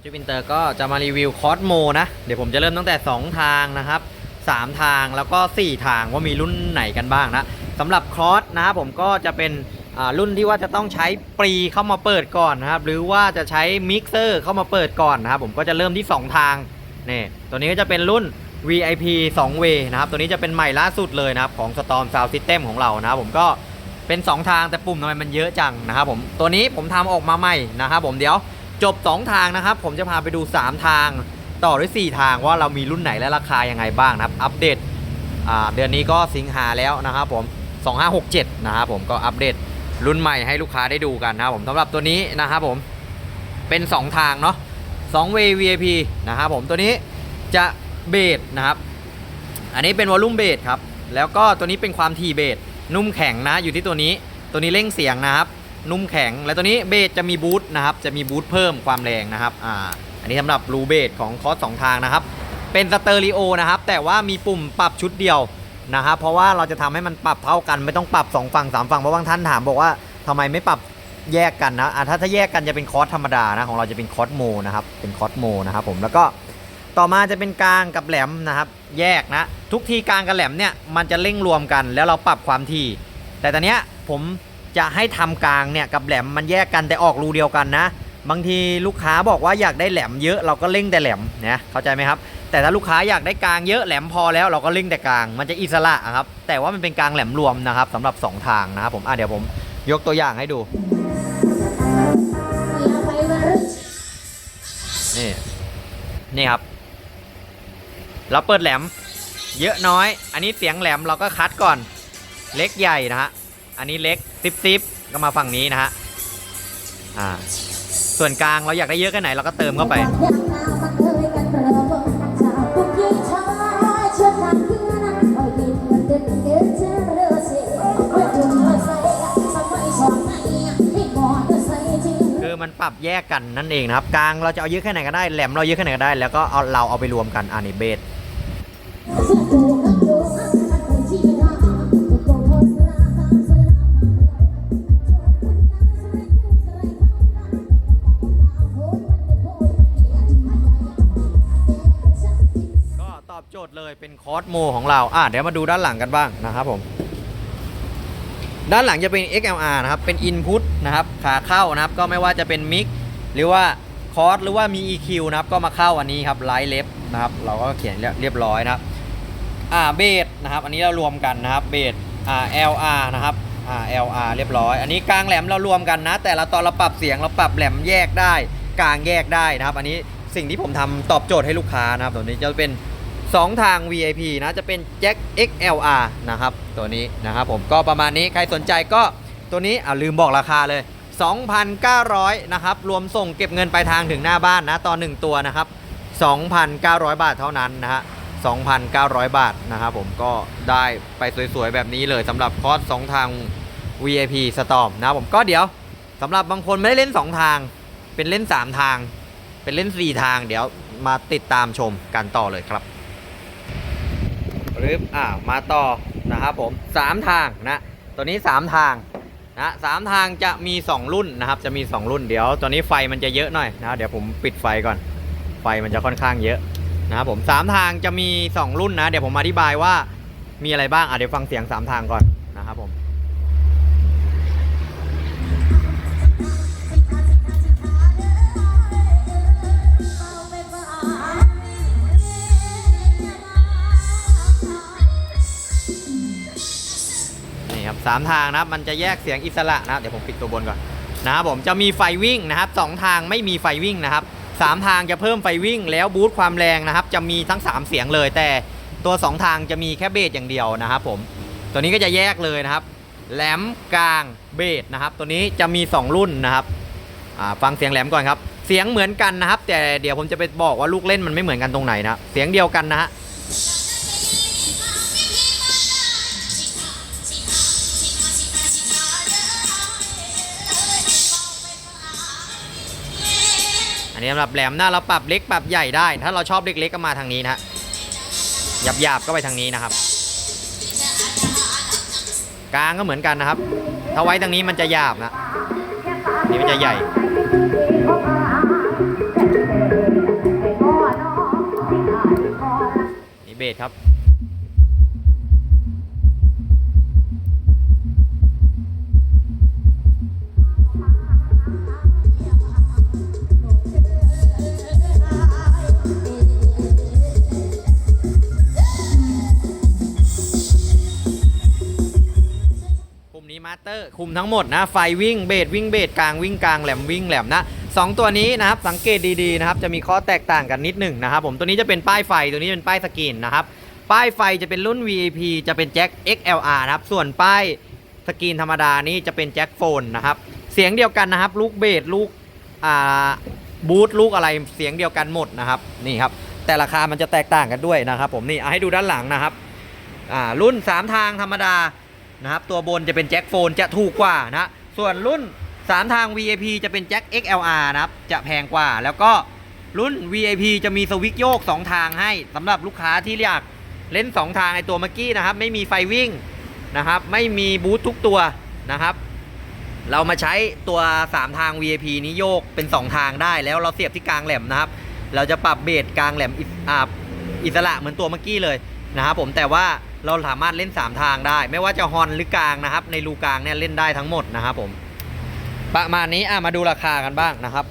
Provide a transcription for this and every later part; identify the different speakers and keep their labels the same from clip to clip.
Speaker 1: จูบินเตอร์ก็จะมารีวิวคอสโมนะ เดี๋ยวผมจะเริ่มตั้งแต่ 2 ทางนะครับ 3 ทางแล้วก็ 4 ทางว่ามีรุ่นไหนกันบ้างนะสำหรับคอสนะครับผมก็จะเป็นรุ่นที่ว่าจะต้องใช้ปรีเข้ามาเปิดก่อนนะครับ หรือว่าจะใช้มิกเซอร์เข้ามาเปิดก่อนนะครับผมก็จะเริ่มที่ 2 ทางนี่ตัวนี้ก็จะเป็นรุ่น VIP 2 way นะครับ ตัวนี้จะเป็นใหม่ล่าสุดเลยนะครับของ Storm Sound System ของเรานะครับผมก็เป็น 2 ทางแต่ปุ่มทำไมมันเยอะจังนะครับผมตัวนี้ผมทำออกมาใหม่นะครับผมเดี๋ยว จบ 2 ทางนะครับ ผมจะพาไปดู 3 ทางต่อด้วย 4 ทางว่าเรามีรุ่นไหนและราคายังไงบ้างนะครับ อัปเดตเดือนนี้ก็สิงหาแล้วนะครับผม 2567 นะครับผมก็อัปเดตรุ่นใหม่ให้ลูกค้าได้ดูกันนะครับผมสำหรับตัวนี้นะครับผมเป็น 2 ทางเนาะ2 way VIP นะครับผมตัวนี้จะเบสนะครับ อันนี้เป็นวอลลุ่มเบสครับ แล้วก็ตัวนี้เป็นความทีเบสนุ่มแข็งนะอยู่ที่ตัวนี้ ตัวนี้เร่งเสียงนะครับ นุ่มแข็ง และตัวนี้เบสจะมีบูทนะครับ จะมีบูทเพิ่มความแรงนะครับ อ่า อันนี้สำหรับรูเบสของคอร์สสองทางนะครับ เป็นสเตอริโอนะครับ แต่ว่ามีปุ่มปรับชุดเดียวนะครับ เพราะว่าเราจะทำให้มันปรับเท่ากัน ไม่ต้องปรับ 2 ฝั่ง 3 ฝั่ง เพราะบางท่านถามบอกว่าทำไมไม่ปรับแยกกันนะ อะถ้าถ้าแยกกันจะเป็นคอร์สธรรมดานะ ของเราจะเป็นคอร์สโมนะครับ เป็นคอร์สโมนะครับผม แล้วก็ต่อมาจะเป็นกลางกับแหลมนะครับ แยกนะ ทุกทีกลางกับแหลมเนี่ยมันจะเร่งรวมกัน แล้วเราปรับความถี่แต่ตอนเนี้ยผม จะให้ทำกลางเนี่ยกับแหลมมันแยกกันแต่ออกรูเดียวกันนะ บางทีลูกค้าบอกว่าอยากได้แหลมเยอะเราก็เร่งแต่แหลมเนี่ยเข้าใจไหมครับ แต่ถ้าลูกค้าอยากได้กลางเยอะแหลมพอแล้วเราก็เร่งแต่กลาง มันจะอิสระครับแต่ว่ามันเป็นกลางแหลมรวมนะครับสำหรับ 2 ทางนะครับผมอะเดี๋ยวผมยกตัวอย่างให้ดูนี่นี่ครับ เราเปิดแหลม เยอะน้อย อันนี้เสียงแหลมเราก็คัดก่อน เล็กใหญ่นะฮะ อันนี้เล็กซิปซิปก็มาฝั่งนี้นะฮะอ่าส่วนกลางเราอยากได้เยอะแค่ไหนเราก็เติมเข้าไป คือมันปรับแยกกันนั่นเองนะครับ กลางเราจะเอาเยอะแค่ไหนก็ได้แหลมเราเยอะแค่ไหนก็ได้ แล้วก็เอาเราเอาไปรวมกันอันนี้เบส โจทย์เลยเป็นคอร์สโมของเราอะเดี๋ยวมาดูด้านหลังกันบ้างนะครับผม ด้านหลังจะเป็น XLR นะครับ เป็น Input นะครับ ขาเข้านะครับ ก็ไม่ว่าจะเป็นมิกหรือว่าคอร์สหรือว่ามี EQ นะครับ ก็มาเข้าอันนี้ครับไลท์เล็บนะครับ เราก็เขียนเรียบร้อยนะครับ อ่าเบสนะครับ อันนี้เรารวมกันนะครับ เบสอ่า LR นะครับ อ่า LR เรียบร้อย อันนี้กลางแหลมเรารวมกันนะ แต่ละตอนเราปรับเสียงเราปรับแหลมแยกได้ กลางแยกได้นะครับ อันนี้สิ่งที่ผมทำตอบโจทย์ให้ลูกค้านะครับตัวนี้จะเป็น 2 ทาง VIP นะ จะเป็น Jack XLR นะครับ ตัวนี้นะครับผมก็ประมาณนี้ใครสนใจก็ตัวนี้อ่าลืมบอกราคาเลย 2,900 นะครับ รวมส่งเก็บเงินปลายทางถึงหน้าบ้านนะต่อ1ตัวนะครับ 2,900 บาทเท่านั้นนะฮะ2,900 บาทนะครับผมก็ได้ไปสวยๆ แบบนี้เลยสำหรับคอร์ส2ทาง VIP Storm นะผมก็เดี๋ยวสำหรับบางคนไม่ได้เล่น 2 ทาง เป็นเล่น 3 ทาง เป็นเล่น 4 ทาง เดี๋ยวมาติดตามชมกันต่อเลยครับ รึบอ่ามาต่อนะครับผม3ทางนะตัวนี้3ทางนะสามทางจะมี2รุ่นนะครับ จะมี2รุ่นเดี๋ยวตัวนี้ไฟมันจะเยอะหน่อยนะเดี๋ยวผมปิดไฟก่อน ไฟมันจะค่อนข้างเยอะนะครับผมสามทางจะมี2รุ่นนะ เดี๋ยวผมอธิบายว่ามีอะไรบ้างอะเดี๋ยวฟังเสียง3ทางก่อน 3 ทางนะครับ มันจะแยกเสียงอิสระนะเดี๋ยวผมปิดตัวบนก่อนนะครับผมจะมีไฟวิ่งนะครับ 2 ทางไม่มีไฟวิ่งนะครับ 3 ทางจะเพิ่มไฟวิ่ง แล้วบูตความแรงนะครับ จะมีทั้ง 3 เสียงเลย แต่ตัว 2 ทางจะมีแค่เบสอย่างเดียวนะครับผม ตัวนี้ก็จะแยกเลยนะครับ แหลมกลางเบสนะครับ ตัวนี้จะมี 2 รุ่นนะครับฟังเสียงแหลมก่อนครับ เสียงเหมือนกันนะครับ แต่เดี๋ยวผมจะไปบอกว่าลูกเล่นมันไม่เหมือนกันตรงไหนนะ เสียงเดียวกันนะฮะ นี้สำหรับแหลมหน้าเราปรับเล็กปรับใหญ่ได้ ถ้าเราชอบเล็กๆก็มาทางนี้นะหยาบหยาบก็ไปทางนี้นะครับ กลางก็เหมือนกันนะครับ ถ้าไว้ทางนี้มันจะหยาบนะนี่มันจะใหญ่นี่เบสครับ อร์คุมทั้งหมดนะไฟวิ่งเบสวิ่งเบสกลางวิ่งกลางแหลมวิ่งแหลมนะสองตัวนี้นะครับสังเกตดีๆนะครับจะมีข้อแตกต่างกันนิดหนึ่งนะครับผมตัวนี้จะเป็นป้ายไฟตัวนี้เป็นป้ายสกรีนนะครับป้ายไฟจะเป็นรุ่น VIP จะเป็นแจ็ค XLR นะครับส่วนป้ายสกรีนธรรมดานี่จะเป็นแจ็คโฟนนะครับเสียงเดียวกันนะครับลูกเบสลูกอ่าบูทลูกอะไรเสียงเดียวกันหมดนะครับนี่ครับแต่ราคามันจะแตกต่างกันด้วยนะครับผมนี่เอาให้ดูด้านหลังนะครับอ่ารุ่น 3 ทางธรรมดา นะครับ ตัวบนจะเป็นแจ็คโฟนจะถูกกว่านะส่วนรุ่น 3 ทาง VIP จะเป็นแจ็ค XLR นะครับ จะแพงกว่า แล้วก็รุ่น VIP จะมีสวิตช์โยก 2 ทางให้สำหรับลูกค้าที่อยากเล่น 2 ทางในตัวเมื่อกี้นะครับ ไม่มีไฟวิ่งนะครับ ไม่มีบูททุกตัวนะครับเรามาใช้ตัว 3 ทาง VIP นี้โยกเป็น 2 ทางได้แล้วเราเสียบที่กลางแหลมนะครับ เราจะปรับเบสกลางแหลมอิสอ่าอิสระเหมือนตัวเมื่อกี้เลยนะครับผมแต่ว่า เราสามารถเล่น 3 ทางได้ ไม่ว่าจะฮอนหรือกลางนะครับ ในรูกลางเนี่ยเล่นได้ทั้งหมดนะครับผมประมาณนี้อะมาดูราคากันบ้างนะครับ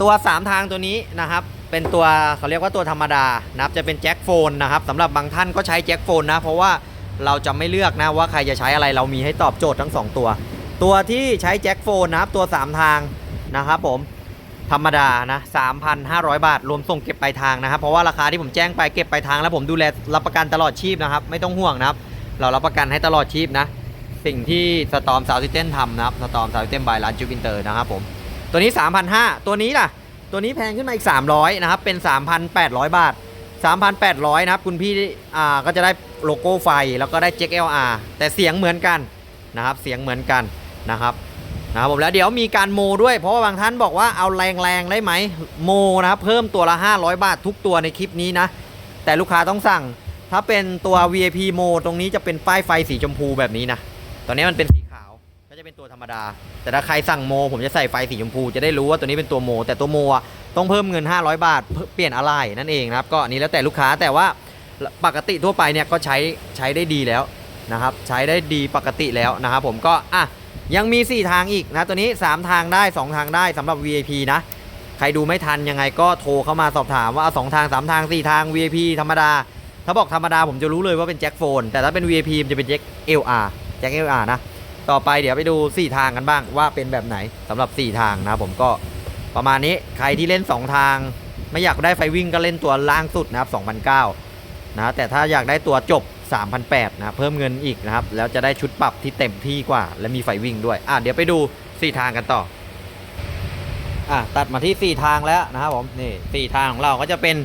Speaker 1: ตัว 3 ทางตัวนี้นะครับ เป็นตัวเขาเรียกว่าตัวธรรมดานะครับจะเป็นแจ็คโฟนนะครับสำหรับบางท่านก็ใช้แจ็คโฟนนะ เพราะว่าเราจะไม่เลือกนะว่าใครจะใช้อะไรเรามีให้ตอบโจทย์ทั้ง 2 ตัว ตัวที่ใช้แจ็คโฟนนะครับตัว 3 ทางนะครับผม ธรรมดานะ 3,500 บาท รวมส่งเก็บปลายทางนะครับ เพราะว่าราคาที่ผมแจ้งไปเก็บปลายทาง แล้วผมดูแลรับประกันตลอดชีพนะครับ ไม่ต้องห่วงนะครับ เรารับประกันให้ตลอดชีพนะ สิ่งที่สตอมซาวซิเทนทำนะครับ สตอมซาวซิเทนบายร้านจูบินเตอร์นะครับผม ตัวนี้ 3,500 ตัวนี้ล่ะ ตัวนี้แพงขึ้นมาอีก 300 นะครับ เป็น 3,800 บาท 3,800 นะครับ คุณพี่อ่าก็จะได้โลโก้ไฟแล้วก็ได้ JLR แต่เสียงเหมือนกันนะครับ เสียงเหมือนกันนะครับ นะครับผมแล้วเดี๋ยวมีการโมด้วย เพราะว่าบางท่านบอกว่าเอาแรงๆได้ไหมโมนะครับเพิ่มตัวละ 500 บาททุกตัวในคลิปนี้นะ แต่ลูกค้าต้องสั่ง ถ้าเป็นตัว VIP โมตรงนี้จะเป็นป้ายไฟสีชมพูแบบนี้นะตอนนี้มันเป็นสีขาวก็จะเป็นตัวธรรมดา แต่ถ้าใครสั่งโม ผมจะใส่ไฟสีชมพูจะได้รู้ว่าตัวนี้เป็นตัวโม แต่ตัวโมต้องเพิ่มเงิน 500 บาทเปลี่ยนอะไรนั่นเองนะครับก็อันนี้แล้วแต่ลูกค้าแต่ว่าปกติทั่วไปเนี่ยก็ใช้ใช้ได้ดีแล้วนะครับใช้ได้ดีปกติแล้วนะครับผมก็อะ ยังมี 4 ทางอีกนะ ตัวนี้ 3 ทางได้ 2 ทางได้สำหรับ VIP นะ ใครดูไม่ทันยังไงก็โทรเข้ามาสอบถามว่าเอา2ทาง 3 ทาง 4 ทาง VIP ธรรมดา ถ้าบอกธรรมดาผมจะรู้เลยว่าเป็นแจ็คโฟน แต่ถ้าเป็น VIP มันจะเป็นแจ็ค LR แจ็ค LR นะ ต่อไปเดี๋ยวไปดู 4 ทางกันบ้างว่าเป็นแบบไหนสำหรับ 4 ทางนะผมก็ประมาณนี้ใครที่เล่น 2 ทาง ไม่อยากได้ไฟวิ่งก็เล่นตัวล่างสุดนะครับ2,009นะแต่ถ้าอยากได้ตัวจบ 3,800นะเพิ่มเงินอีกนะครับ แล้วจะได้ชุดปรับที่เต็มที่กว่า และมีไฟวิ่งด้วย อะเดี๋ยวไปดู 4 ทางกันต่อ อะตัดมาที่ 4 ทางแล้วนะครับผม นี่ 4 ทางของเราก็จะเป็น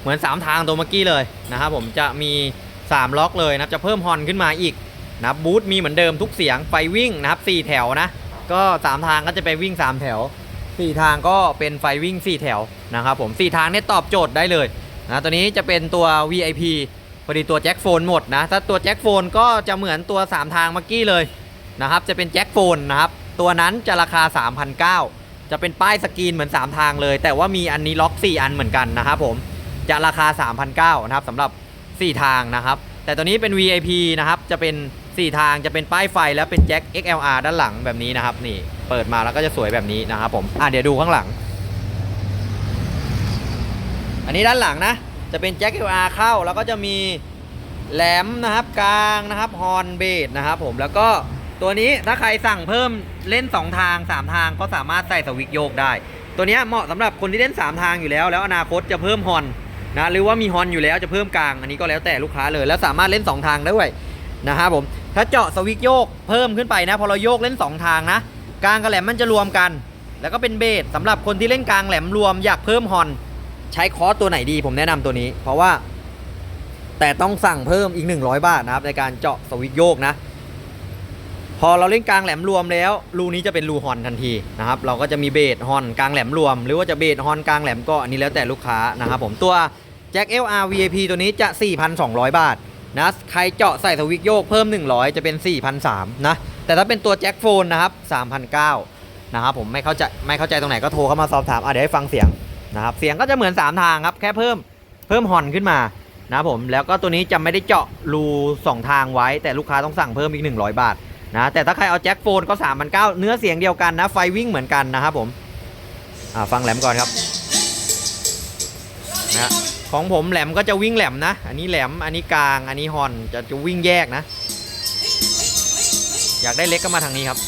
Speaker 1: เหมือน 3 ทางตัวเมื่อกี้เลยนะครับผมจะมี 3 ล็อกเลยนะจะเพิ่มฮอนขึ้นมาอีกนะบบูทมีเหมือนเดิมทุกเสียงไฟวิ่งนะครับ 4 แถวนะ ก็ 3 ทางก็จะไปวิ่ง 3 แถว 4 ทางก็เป็นไฟวิ่ง 4 แถวนะครับผม 4 ทางเนี่ยตอบโจทย์ได้เลยนะตัวนี้จะเป็นตัว VIP พอดีตัวแจ็คโฟนหมดนะ ถ้าตัวแจ็คโฟนก็จะเหมือนตัว 3 ทางเมื่อกี้เลยนะครับ จะเป็นแจ็คโฟนนะครับ ตัวนั้นจะราคา 3,900 จะเป็นป้ายสกรีนเหมือน 3 ทางเลย แต่ว่ามีอันนี้ล็อก 4 อันเหมือนกันนะครับผม จะราคา 3,900นะครับสำหรับ 4 ทางนะครับ แต่ตัวนี้เป็น VIP นะครับ จะเป็น 4 ทาง จะเป็นป้ายไฟแล้วเป็นแจ็ค XLR ด้านหลังแบบนี้นะครับ นี่ เปิดมาแล้วก็จะสวยแบบนี้นะครับผม อะเดี๋ยวดูข้างหลัง อันนี้ด้านหลังนะ จะเป็นแจ็ค XLR เข้า แล้วก็จะมีแหลมนะครับกลางนะครับฮอนเบสนะครับผมแล้วก็ตัวนี้ถ้าใครสั่งเพิ่มเล่น 2 ทาง 3 ทางก็สามารถใส่สวิกโยกได้ ตัวนี้เหมาะสำหรับคนที่เล่น 3 ทางอยู่แล้ว แล้วอนาคตจะเพิ่มฮอนนะหรือว่ามีฮอนอยู่แล้วจะเพิ่มกลางอันนี้ก็แล้วแต่ลูกค้าเลย แล้วสามารถเล่น 2 ทางได้ด้วยนะครับผมถ้าเจาะสวิกโยกเพิ่มขึ้นไปนะพอเราโยกเล่น 2 ทางนะกลางกับแหลมมันจะรวมกัน แล้วก็เป็นเบสสำหรับคนที่เล่นกลางแหลมรวมอยากเพิ่มฮอน ใช้คอร์สตัวไหนดีผมแนะนำตัวนี้ เพราะว่า แต่ต้องสั่งเพิ่มอีก 100 บาทนะครับ ในการเจาะสวิตช์โยกนะ พอเราเล่นกลางแหลมรวมแล้ว รูนี้จะเป็นรูฮอนทันทีนะครับ เราก็จะมีเบสฮอนกลางแหลมรวม หรือว่าจะเบสฮอนกลางแหลมก็อันนี้แล้วแต่ลูกค้านะครับผมตัวแจ็ค LR VIP ตัวนี้จะ 4,200 บาทนะใครเจาะใส่สวิตช์โยกเพิ่ม 100 จะเป็น 4,300นะแต่ถ้าเป็นตัวแจ็คโฟนนะครับ3,900นะครับผมไม่เข้าใจไม่เข้าใจตรงไหนก็โทรเข้ามาสอบถามอะเดี๋ยวให้ฟังเสียง นะครับเสียงก็จะเหมือน 3 ทางครับแค่เพิ่มเพิ่มฮอนขึ้นมานะผมแล้วก็ตัวนี้จะไม่ได้เจาะรูสองทางไว้ แต่ลูกค้าต้องสั่งเพิ่มอีก 100 บาทนะแต่ถ้าใครเอาแจ็คโฟนก็3 9 0 0เนื้อเสียงเดียวกันนะไฟวิ่งเหมือนกันนะครับผมฟังแหลมก่อนครับนะของผมแหลมก็จะวิ่งแหลมนะ อันนี้แหลมอันนี้กลางอันนี้ฮอนจะจะวิ่งแยกนะ อยากได้เล็กก็มาทางนี้ครับ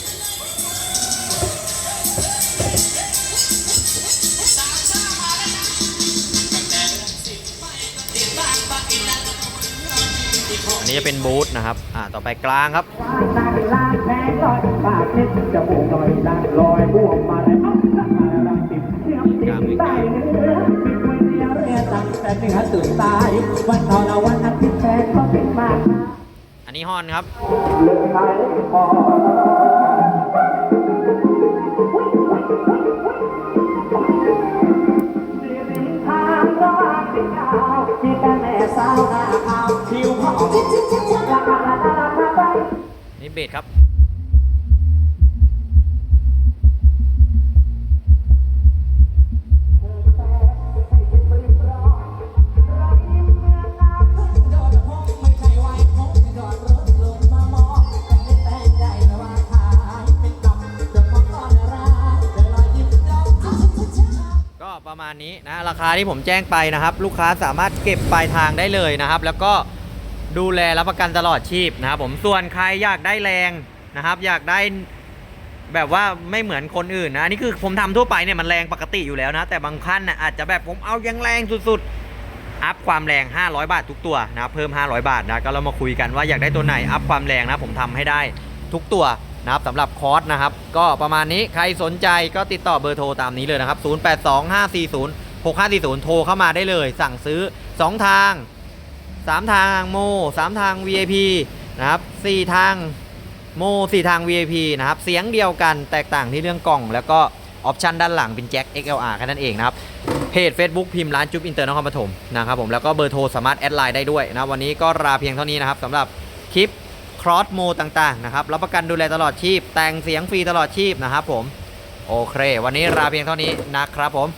Speaker 1: อันนี้จะเป็นบูธนะครับ อ่า ต่อไปกลางครับ
Speaker 2: ล้างล้างแผลลอยปากเช็ดจมูกลอยล้างลอยบวมมาเลยอ๊อกลักมาลังติดเชื่อน
Speaker 1: ครับ
Speaker 2: นี่
Speaker 1: เบสครับก็ประมาณนี้นะราคาที่ผมแจ้งไปนะครับ ลูกค้าสามารถเก็บปลายทางได้เลยนะครับ แล้วก็ ดูแลรับประกันตลอดชีพนะครับผมส่วนใครอยากได้แรงนะครับ อยากได้แบบว่าไม่เหมือนคนอื่นนะอันนี้คือผมทำทั่วไปเนี่ยมันแรงปกติอยู่แล้วนะ แต่บางขั้นนะอาจจะแบบผมเอายังแรงสุดๆ อัพความแรง 500 บาททุกตัวนะครับเพิ่ม 500 บาทนะก็เรามาคุยกันว่าอยากได้ตัวไหนอัพความแรงนะผมทำให้ได้ทุกตัวนะครับสำหรับคอร์สนะครับ ก็ประมาณนี้ใครสนใจก็ติดต่อเบอร์โทรตามนี้เลยนะครับ 082540 6540 โทรเข้ามาได้เลย สั่งซื้อ 2 ทาง 3 ทางโม 3 ทาง VIP นะครับ4ทางโม 4 ทาง VIP นะครับ เสียงเดียวกันแตกต่างที่เรื่องกล่อง แล้วก็ออปชันด้านหลังเป็นแจ็ค XLR แค่นั้นเองนะครับ เพจ Facebook พิมพ์ร้านจุ๊บอินเตอร์นครปฐมนะครับผมแล้วก็เบอร์โทรสามารถแอดไลน์ได้ด้วยนะวันนี้ก็ลาเพียงเท่านี้นะครับสำหรับคลิปครอสโมต่างๆนะครับรับประกันดูแลตลอดชีพ แต่งเสียงฟรีตลอดชีพนะครับผมโอเค วันนี้ลาเพียงเท่านี้นะครับผม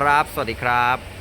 Speaker 1: ครับ สวัสดีครับ